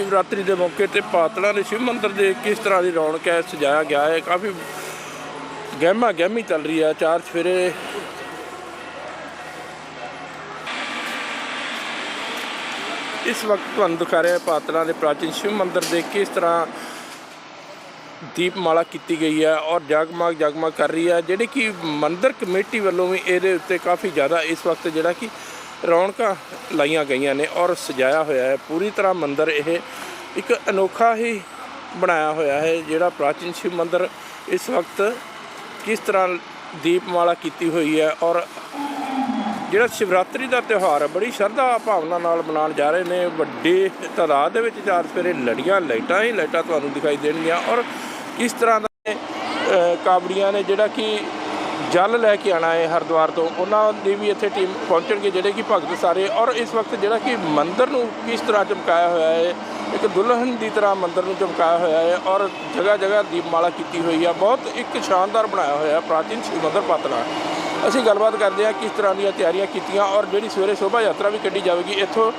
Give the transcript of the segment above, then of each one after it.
ਸ਼ਿਵਰਾਤਰੀ ਦੇ ਮੌਕੇ ਤੇ ਪਾਤੜਾਂ ਦੇ ਸ਼ਿਵ ਮੰਦਿਰ ਦੇ ਕਿਸ ਤਰ੍ਹਾਂ ਦੀ ਰੌਣਕ ਹੈ, ਸਜਾਇਆ ਗਿਆ ਹੈ, ਕਾਫੀ ਗਹਿਮਾ ਗਹਿਮੀ ਚੱਲ ਰਹੀ ਹੈ, ਚਾਰ ਸਵੇਰੇ ਇਸ ਵਕਤ ਤੁਹਾਨੂੰ ਦਿਖਾ ਰਿਹਾ ਪਾਤਲਾ ਦੇ ਪ੍ਰਾਚੀਨ ਸ਼ਿਵ ਮੰਦਿਰ ਦੇ ਕਿਸ ਤਰ੍ਹਾਂ ਦੀਪਮਾਲਾ ਕੀਤੀ ਗਈ ਹੈ ਔਰ ਜਗਮਗ ਜਗਮਗ ਕਰ ਰਹੀ ਹੈ, ਜਿਹੜੇ ਕਿ ਮੰਦਿਰ ਕਮੇਟੀ ਵੱਲੋਂ ਵੀ ਇਹਦੇ ਉੱਤੇ ਕਾਫੀ ਜ਼ਿਆਦਾ ਇਸ ਵਕਤ ਜਿਹੜਾ ਕਿ ਰੌਣਕਾਂ ਲਾਈਆਂ ਗਈਆਂ ਨੇ ਔਰ ਸਜਾਇਆ ਹੋਇਆ ਹੈ। ਪੂਰੀ ਤਰ੍ਹਾਂ ਮੰਦਿਰ ਇਹ ਇੱਕ ਅਨੋਖਾ ਹੀ ਬਣਾਇਆ ਹੋਇਆ ਹੈ, ਜਿਹੜਾ ਪ੍ਰਾਚੀਨ ਸ਼ਿਵ ਮੰਦਿਰ ਇਸ ਵਕਤ ਕਿਸ ਤਰ੍ਹਾਂ ਦੀਪਮਾਲਾ ਕੀਤੀ ਹੋਈ ਹੈ ਔਰ ਜਿਹੜਾ ਸ਼ਿਵਰਾਤਰੀ ਦਾ ਤਿਉਹਾਰ ਹੈ, ਬੜੀ ਸ਼ਰਧਾ ਭਾਵਨਾ ਨਾਲ ਮਨਾਉਣ ਜਾ ਰਹੇ ਨੇ। ਵੱਡੇ ਤਾਦਾਦ ਦੇ ਵਿੱਚ ਚਾਰ ਸਵੇਰੇ ਲੜੀਆਂ, ਲਾਈਟਾਂ ਹੀ ਲਾਈਟਾਂ ਤੁਹਾਨੂੰ ਦਿਖਾਈ ਦੇਣਗੀਆਂ ਔਰ ਕਿਸ ਤਰ੍ਹਾਂ ਦਾ ਕਾਬੜੀਆਂ ਨੇ ਜਿਹੜਾ ਕਿ ਜਲ ਲੈ ਕੇ ਆਣਾ ਹੈ ਹਰਿਦੁਆਰ ਤੋਂ। ਉਹਨਾਂ ਦੀ ਵੀ ਇੱਥੇ ਟੀਮ ਪਹੁੰਚਣਗੇ ਜਿਹੜੇ ਕਿ ਭਗਤ ਸਾਰੇ। ਔਰ ਇਸ ਵਕਤ ਜਿਹੜਾ ਕਿ ਮੰਦਿਰ ਨੂੰ ਕਿਸ ਤਰ੍ਹਾਂ ਚਮਕਾਇਆ ਹੋਇਆ ਹੈ, ਇੱਕ ਦੁਲਹਨ ਦੀ ਤਰ੍ਹਾਂ ਮੰਦਿਰ ਨੂੰ ਚਮਕਾਇਆ ਹੋਇਆ ਹੈ ਔਰ ਜਗ੍ਹਾ ਜਗ੍ਹਾ ਦੀਪਮਾਲਾ ਕੀਤੀ ਹੋਈ ਆ ਬਹੁਤ ਇੱਕ ਸ਼ਾਨਦਾਰ ਬਣਾਇਆ ਹੋਇਆ ਹੈ, ਪ੍ਰਾਚੀਨ ਸ਼ਿਵ ਮੰਦਿਰ ਪਾਤਲਾ ਅਸੀਂ ਗੱਲਬਾਤ ਕਰਦੇ ਹਾਂ ਕਿਸ ਤਰ੍ਹਾਂ ਦੀਆਂ ਤਿਆਰੀਆਂ ਕੀਤੀਆਂ ਔਰ ਜਿਹੜੀ ਸਵੇਰੇ ਸ਼ੋਭਾ ਯਾਤਰਾ ਵੀ ਕੱਢੀ ਜਾਵੇਗੀ ਇੱਥੋਂ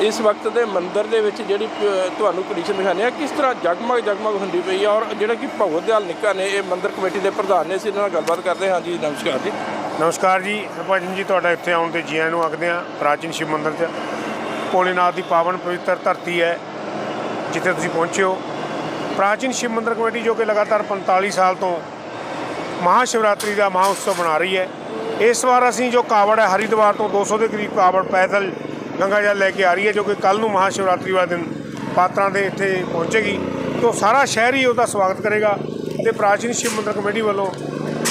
ਇਸ ਵਕਤ ਦੇ ਮੰਦਿਰ ਦੇ ਵਿੱਚ ਜਿਹੜੀ ਪ- ਤੁਹਾਨੂੰ ਕੰਡੀਸ਼ਨ ਦਿਖਾਉਂਦੇ ਆ ਕਿਸ ਤਰ੍ਹਾਂ ਜਗਮਗ ਜਗਮਗ ਹੁੰਦੀ ਪਈ ਆ ਔਰ ਜਿਹੜਾ ਕਿ ਭਗਵਤ ਦਿਆਲ ਨਿੱਕਾ ਨੇ ਇਹ ਮੰਦਿਰ ਕਮੇਟੀ ਦੇ ਪ੍ਰਧਾਨ ਨੇ, ਅਸੀਂ ਇਹਨਾਂ ਨਾਲ ਗੱਲਬਾਤ ਕਰਦੇ ਹਾਂ। ਜੀ ਨਮਸਕਾਰ ਜੀ। ਨਮਸਕਾਰ ਜੀ। ਹਰਭਜਨ ਜੀ, ਤੁਹਾਡਾ ਇੱਥੇ ਆਉਣ ਤੇ ਜੀਆਂ ਨੂੰ ਆਖਦੇ ਹਾਂ ਪ੍ਰਾਚੀਨ ਸ਼ਿਵ ਮੰਦਿਰ 'ਚ। ਭੋਲੇਨਾਥ ਦੀ ਪਾਵਨ ਪਵਿੱਤਰ ਧਰਤੀ ਹੈ, ਜਿੱਥੇ ਤੁਸੀਂ ਪਹੁੰਚੇ ਹੋ। ਪ੍ਰਾਚੀਨ ਸ਼ਿਵ ਮੰਦਿਰ ਕਮੇਟੀ ਜੋ ਕਿ ਲਗਾਤਾਰ 45 ਸਾਲ ਤੋਂ ਮਹਾ ਸ਼ਿਵਰਾਤਰੀ ਦਾ ਮਹਾ ਉਤਸਵ ਬਣਾ ਰਹੀ ਹੈ। ਇਸ ਵਾਰ ਅਸੀਂ ਜੋ ਕਾਵੜ ਹੈ, ਹਰਿਦੁਆਰ ਤੋਂ 200 ਦੇ ਕਰੀਬ ਕਾਵੜ ਪੈਦਲ ਗੰਗਾ ਜਲ ਲੈ ਕੇ ਆ ਰਹੀ ਹੈ, ਜੋ ਕਿ ਕੱਲ ਨੂੰ ਮਹਾਸ਼ਿਵਰਾਤਰੀ ਵਾਲੇ ਦਿਨ ਪਾਤਰਾਂ ਦੇ ਇੱਥੇ ਪਹੁੰਚੇਗੀ। ਤੋਂ ਸਾਰਾ ਸ਼ਹਿਰ ਹੀ ਉਹਦਾ ਸਵਾਗਤ ਕਰੇਗਾ ਤੇ ਪ੍ਰਾਚੀਨ ਸ਼ਿਵ ਮੰਦਰ ਕਮੇਟੀ ਵੱਲੋਂ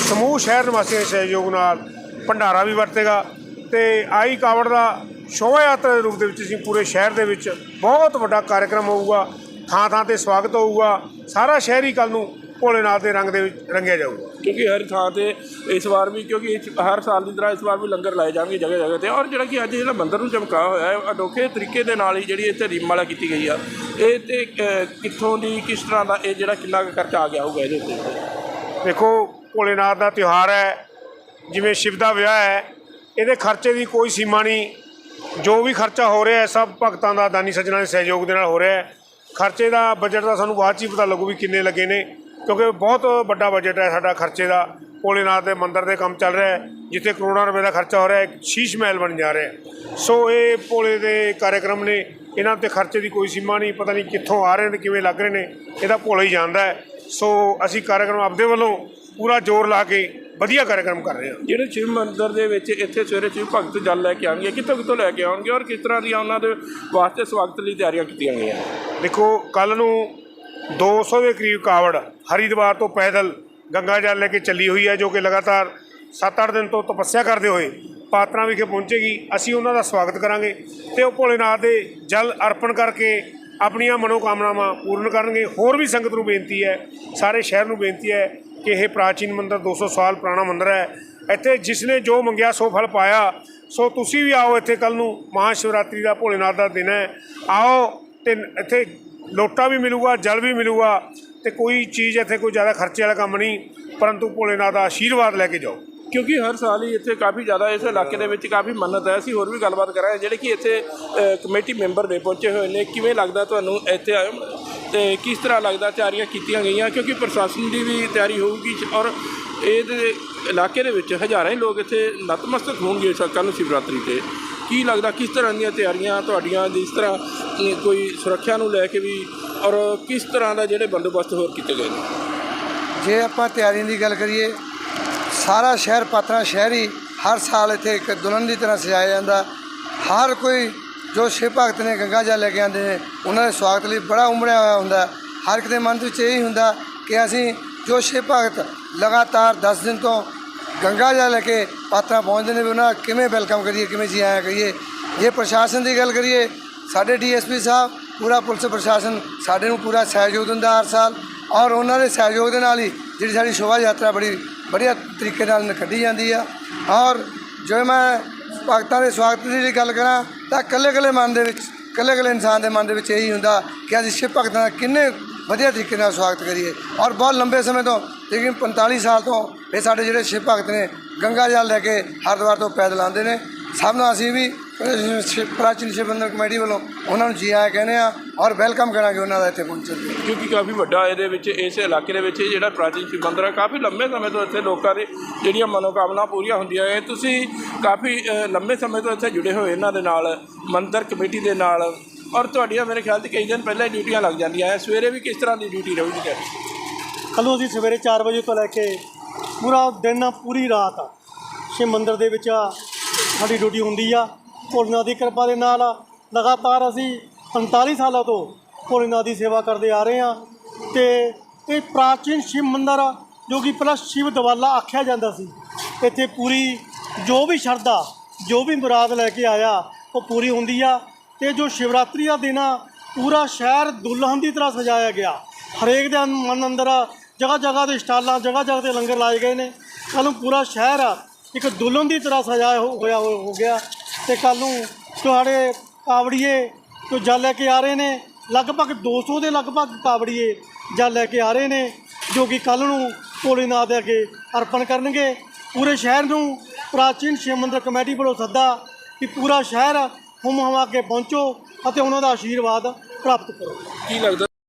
ਸਮੂਹ ਸ਼ਹਿਰ ਨਿਵਾਸੀਆਂ ਦੇ ਸਹਿਯੋਗ ਨਾਲ ਭੰਡਾਰਾ ਵੀ ਵਰਤੇਗਾ ਤੇ ਆਈ ਕਾਵੜ ਦਾ ਸ਼ੋਭਾ ਯਾਤਰਾ ਦੇ ਰੂਪ ਦੇ ਵਿੱਚ ਅਸੀਂ ਪੂਰੇ ਸ਼ਹਿਰ ਦੇ ਵਿੱਚ ਬਹੁਤ ਵੱਡਾ ਕਾਰਜਕ੍ਰਮ ਹੋਊਗਾ ਥਾਂ ਥਾਂ ਤੇ ਸਵਾਗਤ ਹੋਊਗਾ, ਸਾਰਾ ਸ਼ਹਿਰ ਹੀ ਕੱਲ ਨੂੰ ਭੋਲੇਨਾਥ ਦੇ ਰੰਗ ਦੇ ਵਿੱਚ ਰੰਗਿਆ ਜਾਊਗਾ। ਕਿਉਂਕਿ ਹਰ ਥਾਂ ਤੇ ਇਸ ਵਾਰ ਵੀ ਕਿਉਂਕਿ ਇਸ- ਹਰ ਸਾਲ ਦੀ ਤਰ੍ਹਾਂ ਇਸ ਵਾਰ ਵੀ ਲੰਗਰ ਲਾਏ ਜਾਣਗੇ ਜਗ੍ਹਾ ਜਗ੍ਹਾ ਤੇ। ਔਰ ਜਿਹੜਾ ਕਿ ਅੱਜ ਜਿਹੜਾ ਮੰਦਿਰ ਨੂੰ ਚਮਕਾਇਆ ਹੋਇਆ ਹੈ ਅਨੋਖੇ ਤਰੀਕੇ ਦੇ ਨਾਲ ਹੀ ਜਿਹੜੀ ਇੱਥੇ ਦੀਪਮਾਲਾ ਕੀਤੀ ਗਈ ਆ ਇਹ ਤੇ ਕਿੱਥੋਂ ਦੀ ਕਿਸ ਤਰ੍ਹਾਂ ਦਾ ਇਹ ਜਿਹੜਾ ਕਿੰਨਾ ਕੁ ਖਰਚਾ ਆ ਗਿਆ ਹੋਊਗਾ ਇਹਦੇ ਉੱਤੇ? ਦੇਖੋ ਭੋਲੇਨਾਥ ਦਾ ਤਿਉਹਾਰ ਹੈ ਜਿਵੇਂ ਸ਼ਿਵ ਦਾ ਵਿਆਹ ਹੈ ਇਹਦੇ ਖਰਚੇ ਦੀ ਕੋਈ ਸੀਮਾ ਨਹੀਂ। ਜੋ ਵੀ ਖਰਚਾ ਹੋ ਰਿਹਾ ਹੈ ਸਭ ਭਗਤਾਂ ਦਾ ਦਾਨੀ ਸੱਜਣਾ ਦੇ ਸਹਿਯੋਗ ਦੇ ਨਾਲ ਹੋ ਰਿਹਾ ਹੈ। ਖਰਚੇ ਦਾ ਬਜਟ ਦਾ ਸਾਨੂੰ ਬਾਅਦ 'ਚ ਹੀ ਪਤਾ ਲੱਗੂ ਵੀ ਕਿੰਨੇ ਲੱਗੇ ਨੇ। ਕਿਉਂਕਿ ਬਹੁਤ ਵੱਡਾ ਬਜਟ ਹੈ ਸਾਡਾ ਖਰਚੇ ਦਾ। ਭੋਲੇਨਾਥ ਦੇ ਮੰਦਿਰ ਦੇ ਕੰਮ ਚੱਲ ਰਿਹਾ ਹੈ ਜਿੱਥੇ ਕਰੋੜਾਂ ਰੁਪਏ ਦਾ ਖਰਚਾ ਹੋ ਰਿਹਾ ਹੈ ਸ਼ੀਸ਼ ਮਹਿਲ ਬਣ ਜਾ ਰਿਹਾ ਸੋ ਇਹ ਭੋਲੇ ਦੇ ਕਾਰਜਕ੍ਰਮ ਨੇ ਇਹਨਾਂ ਤੇ ਖਰਚੇ ਦੀ ਕੋਈ ਸੀਮਾ ਨਹੀਂ ਪਤਾ ਨਹੀਂ ਕਿੱਥੋਂ ਆ ਰਹੇ ਨੇ ਕਿਵੇਂ ਲੱਗ ਰਹੇ ਨੇ ਇਹਦਾ ਭੋਲਾ ਹੀ ਜਾਣਦਾ ਹੈ। ਸੋ ਅਸੀਂ ਕਾਰਜਕ੍ਰਮ ਆਪਦੇ ਵੱਲੋਂ ਪੂਰਾ ਜ਼ੋਰ ਲਾ ਕੇ ਵਧੀਆ ਕਾਰਜਕ੍ਰਮ ਕਰ ਰਹੇ ਹਾਂ। ਜਿਹੜੇ ਸ਼ਿਵ ਮੰਦਿਰ ਦੇ ਵਿੱਚ ਇੱਥੇ ਸਵੇਰੇ ਸ਼ਿਵ ਭਗਤ ਜਲ ਲੈ ਕੇ ਆਉਣਗੇ ਕਿੱਥੋਂ ਕਿੱਥੋਂ ਲੈ ਕੇ ਆਉਣਗੇ ਔਰ ਕਿਸ ਤਰ੍ਹਾਂ ਦੀਆਂ ਉਹਨਾਂ ਦੇ ਵਾਸਤੇ ਸਵਾਗਤ ਲਈ ਤਿਆਰੀਆਂ ਕੀਤੀਆਂ ਗਈਆਂ ਦੇਖੋ ਕੱਲ ਨੂੰ 200 ਦੇ ਕਰੀਬ ਕਾਵੜ ਹਰਿਦੁਆਰ ਤੋਂ ਪੈਦਲ ਗੰਗਾ ਜਲ ਲੈ ਕੇ ਚੱਲੀ ਹੋਈ ਹੈ, ਜੋ ਕਿ ਲਗਾਤਾਰ 7-8 ਦਿਨ ਤੋਂ ਤਪੱਸਿਆ ਕਰਦੇ ਹੋਏ ਪਾਤਰਾਂ ਵਿਖੇ ਪਹੁੰਚੇਗੀ। ਅਸੀਂ ਉਹਨਾਂ ਦਾ ਸਵਾਗਤ ਕਰਾਂਗੇ ਤੇ ਉਹ ਭੋਲੇਨਾਥ ਦੇ ਜਲ ਅਰਪਣ ਕਰਕੇ ਆਪਣੀਆਂ ਮਨੋਕਾਮਨਾਵਾਂ ਪੂਰਨ ਕਰਨਗੇ। ਹੋਰ ਵੀ ਸੰਗਤ ਨੂੰ ਬੇਨਤੀ ਹੈ, ਸਾਰੇ ਸ਼ਹਿਰ ਨੂੰ ਬੇਨਤੀ ਹੈ ਕਿ ਇਹ ਪ੍ਰਾਚੀਨ ਮੰਦਿਰ 200 ਸਾਲ ਪੁਰਾਣਾ ਮੰਦਿਰ ਹੈ। ਇੱਥੇ ਜਿਸ ਨੇ ਜੋ ਮੰਗਿਆ ਸੋ ਫਲ ਪਾਇਆ। ਸੋ ਤੁਸੀਂ ਵੀ ਆਓ ਇੱਥੇ ਕੱਲ ਨੂੰ। ਮਹਾਸ਼ਿਵਰਾਤਰੀ ਦਾ ਭੋਲੇਨਾਥ ਦਾ ਦਿਨ ਹੈ। ਆਓ ਤੇ ਇੱਥੇ ਲੋਟਾ ਵੀ ਮਿਲੂਗਾ, ਜਲ ਵੀ ਮਿਲੂਗਾ ਤੇ ਕੋਈ ਚੀਜ਼ ਇੱਥੇ ਕੋਈ ਜ਼ਿਆਦਾ ਖਰਚੇ ਵਾਲਾ ਕੰਮ ਨਹੀਂ, ਪਰੰਤੂ ਭੋਲੇਨਾਥ ਦਾ ਆਸ਼ੀਰਵਾਦ ਲੈ ਕੇ ਜਾਓ। ਕਿਉਂਕਿ ਹਰ ਸਾਲ ਹੀ ਇੱਥੇ ਕਾਫੀ ਜ਼ਿਆਦਾ ਇਸ ਇਲਾਕੇ ਦੇ ਵਿੱਚ ਕਾਫੀ ਮੰਨਤ ਹੈ। ਅਸੀਂ ਹੋਰ ਵੀ ਗੱਲਬਾਤ ਕਰਾਂਗੇ, ਜਿਹੜੇ ਕਿ ਇੱਥੇ ਕਮੇਟੀ ਮੈਂਬਰ ਨੇ ਪਹੁੰਚੇ ਹੋਏ ਨੇ, ਕਿਵੇਂ ਲੱਗਦਾ ਤੁਹਾਨੂੰ ਇੱਥੇ ਆਏ ਤੇ ਕਿਸ ਤਰ੍ਹਾਂ ਲੱਗਦਾ ਤਿਆਰੀਆਂ ਕੀਤੀਆਂ ਗਈਆਂ? ਕਿਉਂਕਿ ਪ੍ਰਸ਼ਾਸਨ ਦੀ ਵੀ ਤਿਆਰੀ ਹੋਊਗੀ ਔਰ ਇਹਦੇ ਇਲਾਕੇ ਦੇ ਵਿੱਚ ਹਜ਼ਾਰਾਂ ਹੀ ਲੋਕ ਇੱਥੇ ਨਤਮਸਤਕ ਹੋਣਗੇ ਇਸ ਕੱਲ੍ਹ ਨੂੰ ਸ਼ਿਵਰਾਤਰੀ ਤੇ। ਕੀ ਲੱਗਦਾ, ਕਿਸ ਤਰ੍ਹਾਂ ਦੀਆਂ ਤਿਆਰੀਆਂ ਤੁਹਾਡੀਆਂ ਜਿਸ ਤਰ੍ਹਾਂ ਕੋਈ ਸੁਰੱਖਿਆ ਨੂੰ ਲੈ ਕੇ ਵੀ ਔਰ ਕਿਸ ਤਰ੍ਹਾਂ ਦਾ ਜਿਹੜੇ ਬੰਦੋਬਸਤ ਹੋਰ ਕੀਤੇ ਗਏ ਨੇ? ਜੇ ਆਪਾਂ ਤਿਆਰੀਆਂ ਦੀ ਗੱਲ ਕਰੀਏ, ਸਾਰਾ ਸ਼ਹਿਰ ਪਾਤਰਾ ਸ਼ਹਿਰ ਹੀ ਹਰ ਸਾਲ ਇੱਥੇ ਇੱਕ ਦੁਲਹਨ ਦੀ ਤਰ੍ਹਾਂ ਸਜਾਇਆ ਜਾਂਦਾ। ਹਰ ਕੋਈ ਜੋ ਸ਼ਿਵ ਭਗਤ ਨੇ ਗੰਗਾ ਜਲ ਲੈ ਕੇ ਆਉਂਦੇ ਨੇ, ਉਹਨਾਂ ਦੇ ਸਵਾਗਤ ਲਈ ਬੜਾ ਉਮੜਿਆ ਹੋਇਆ ਹੁੰਦਾ। ਹਰ ਇੱਕ ਦੇ ਮਨ ਵਿੱਚ ਇਹ ਹੀ ਹੁੰਦਾ ਕਿ ਅਸੀਂ ਜੋ ਸ਼ਿਵ ਭਗਤ ਲਗਾਤਾਰ 10 ਦਿਨ ਤੋਂ ਗੰਗਾ ਜਲ ਲੈ ਕੇ ਪਾਤਰਾ ਪਹੁੰਚਦੇ ਨੇ, ਵੀ ਉਹਨਾਂ ਦਾ ਕਿਵੇਂ ਵੈਲਕਮ ਕਰੀਏ, ਕਿਵੇਂ ਜੀ ਆਇਆ ਕਰੀਏ। ਜੇ ਪ੍ਰਸ਼ਾਸਨ ਦੀ ਗੱਲ ਕਰੀਏ ਸਾਡੇ ਡੀਐਸਪੀ ਸਾਹਿਬ, ਪੂਰਾ ਪੁਲਿਸ ਪ੍ਰਸ਼ਾਸਨ ਸਾਡੇ ਨੂੰ ਪੂਰਾ ਸਹਿਯੋਗ ਦਿੰਦਾ ਹਰ ਸਾਲ ਔਰ ਉਹਨਾਂ ਦੇ ਸਹਿਯੋਗ ਦੇ ਨਾਲ ਹੀ ਜਿਹੜੀ ਸਾਡੀ ਸ਼ੋਭਾ ਯਾਤਰਾ ਬੜੀ ਵਧੀਆ ਤਰੀਕੇ ਨਾਲ ਕੱਢੀ ਜਾਂਦੀ ਆ। ਔਰ ਜੇ ਮੈਂ ਭਗਤਾਂ ਦੇ ਸਵਾਗਤ ਦੀ ਗੱਲ ਕਰਾਂ ਤਾਂ ਇਕੱਲੇ ਇਕੱਲੇ ਮਨ ਦੇ ਵਿੱਚ, ਇਕੱਲੇ ਇਕੱਲੇ ਇਨਸਾਨ ਦੇ ਮਨ ਦੇ ਵਿੱਚ ਇਹੀ ਹੁੰਦਾ ਕਿ ਅਸੀਂ ਸ਼ਿਵ ਭਗਤਾਂ ਦਾ ਕਿੰਨੇ ਵਧੀਆ ਤਰੀਕੇ ਨਾਲ ਸਵਾਗਤ ਕਰੀਏ। ਔਰ ਬਹੁਤ ਲੰਬੇ ਸਮੇਂ ਤੋਂ ਲੇਕਿਨ 45 ਸਾਲ ਤੋਂ ਇਹ ਸਾਡੇ ਜਿਹੜੇ ਸ਼ਿਵ ਭਗਤ ਨੇ ਗੰਗਾ ਜਲ ਲੈ ਕੇ ਹਰਿਦੁਆਰ ਤੋਂ ਪੈਦਲ ਆਉਂਦੇ ਨੇ। ਸਭ ਨੂੰ ਅਸੀਂ ਵੀ ਪ੍ਰਾਚੀਨ ਸ਼ਿਵ- ਪ੍ਰਾਚੀਨ ਸ਼ਿਵ ਮੰਦਰ ਕਮੇਟੀ ਵੱਲੋਂ ਉਹਨਾਂ ਨੂੰ ਜੀ ਆਇਆਂ ਕਹਿੰਦੇ ਆ ਔਰ ਵੈਲਕਮ ਕਰਾਂਗੇ ਉਹਨਾਂ ਦਾ ਇੱਥੇ ਪਹੁੰਚਣ ਤੇ ਕਿਉਂਕਿ ਕਾਫੀ ਵੱਡਾ ਇਹਦੇ ਵਿੱਚ ਇਸ ਇਲਾਕੇ ਦੇ ਵਿੱਚ ਇਹ ਜਿਹੜਾ ਪ੍ਰਾਚੀਨ ਸ਼ਿਵ ਮੰਦਿਰ ਹੈ ਕਾਫੀ ਲੰਬੇ ਸਮੇਂ ਤੋਂ ਇੱਥੇ ਲੋਕਾਂ ਦੇ ਜਿਹੜੀਆਂ ਮਨੋਕਾਮਨਾ ਪੂਰੀਆਂ ਹੁੰਦੀਆਂ ਹੈ ਤੁਸੀਂ ਕਾਫੀ ਲੰਬੇ ਸਮੇਂ ਤੋਂ ਇੱਥੇ ਜੁੜੇ ਹੋਏ ਇਹਨਾਂ ਦੇ ਨਾਲ ਮੰਦਿਰ ਕਮੇਟੀ ਦੇ ਨਾਲ। ਔਰ ਤੁਹਾਡੀਆਂ ਮੇਰੇ ਖਿਆਲ 'ਚ ਕਈ ਦਿਨ ਪਹਿਲਾਂ ਹੀ ਡਿਊਟੀਆਂ ਲੱਗ ਜਾਂਦੀਆਂ ਹੈ ਸਵੇਰੇ ਵੀ ਕਿਸ ਤਰ੍ਹਾਂ ਦੀ ਡਿਊਟੀ ਰਹੂਗੀ ਤੁਹਾਡੀ ਕੱਲ੍ਹ ਅਸੀਂ ਸਵੇਰੇ 4 ਵਜੇ ਤੋਂ ਲੈ ਕੇ ਪੂਰਾ ਦਿਨ ਪੂਰੀ ਰਾਤ ਸ਼ਿਵ ਮੰਦਿਰ ਦੇ ਵਿੱਚ ਸਾਡੀ ਡਿਊਟੀ ਹੁੰਦੀ ਆ। ਭੋਲੇਨਾਥ ਦੀ ਕਿਰਪਾ ਦੇ ਨਾਲ ਲਗਾਤਾਰ ਅਸੀਂ 45 ਸਾਲਾਂ ਤੋਂ ਭੋਲੇਨਾਥ ਦੀ ਸੇਵਾ ਕਰਦੇ ਆ ਰਹੇ ਹਾਂ ਤੇ ਇਹ ਪ੍ਰਾਚੀਨ ਸ਼ਿਵ ਮੰਦਿਰ ਜੋ ਕਿ ਪਹਿਲਾਂ ਸ਼ਿਵ ਦਵਾਲਾ ਆਖਿਆ ਜਾਂਦਾ ਸੀ, ਇੱਥੇ ਪੂਰੀ ਜੋ ਵੀ ਸ਼ਰਧਾ, ਜੋ ਵੀ ਮੁਰਾਦ ਲੈ ਕੇ ਆਇਆ, ਉਹ ਪੂਰੀ ਹੁੰਦੀ ਆ ਤੇ ਜੋ ਸ਼ਿਵਰਾਤਰੀ ਦਾ ਦਿਨ ਆ, ਪੂਰਾ ਸ਼ਹਿਰ ਦੁਲਹਨ ਦੀ ਤਰ੍ਹਾਂ ਸਜਾਇਆ ਗਿਆ। ਹਰੇਕ ਦੇ ਅੰਦ- ਮਨ ਅੰਦਰ ਜਗ੍ਹਾ ਜਗ੍ਹਾ ਤੇ ਸਟਾਲਾਂ ਜਗ੍ਹਾ ਜਗ੍ਹਾ ਤੇ ਲੰਗਰ ਲਾਏ ਗਏ ਨੇ। ਕੱਲ੍ਹ ਪੂਰਾ ਸ਼ਹਿਰ ਇੱਕ ਦੁਲਹਨ ਦੀ ਤਰ੍ਹਾਂ ਸਜਾਇਆ ਹੋ- ਹੋਇਆ ਹੋ ਗਿਆ। ਤੇ ਕੱਲ੍ਹ ਨੂੰ ਤੁਹਾਡੇ ਕਾਵੜੀਏ ਜੋ ਜਲ ਲੈ ਕੇ ਆ ਰਹੇ ਨੇ, ਲਗਭਗ 200 ਦੇ ਲਗਭਗ ਕਾਵੜੀਏ ਜਲ ਲੈ ਕੇ ਆ ਰਹੇ ਨੇ, ਜੋ ਕਿ ਕੱਲ੍ਹ ਨੂੰ ਭੋਲੇਨਾਥ ਦੇ ਅੱਗੇ ਅਰਪਣ ਕਰਨਗੇ। ਪੂਰੇ ਸ਼ਹਿਰ ਨੂੰ ਪ੍ਰਾਚੀਨ ਸ਼ਿਵ ਮੰਦਰ ਕਮੇਟੀ ਵੱਲੋਂ ਸੱਦਾ ਕਿ ਪੂਰਾ ਸ਼ਹਿਰ ਹੁਮ ਹਮਾ ਕੇ ਪਹੁੰਚੋ ਅਤੇ ਉਹਨਾਂ ਦਾ ਆਸ਼ੀਰਵਾਦ ਪ੍ਰਾਪਤ ਕਰੋ। ਕੀ ਲੱਗਦਾ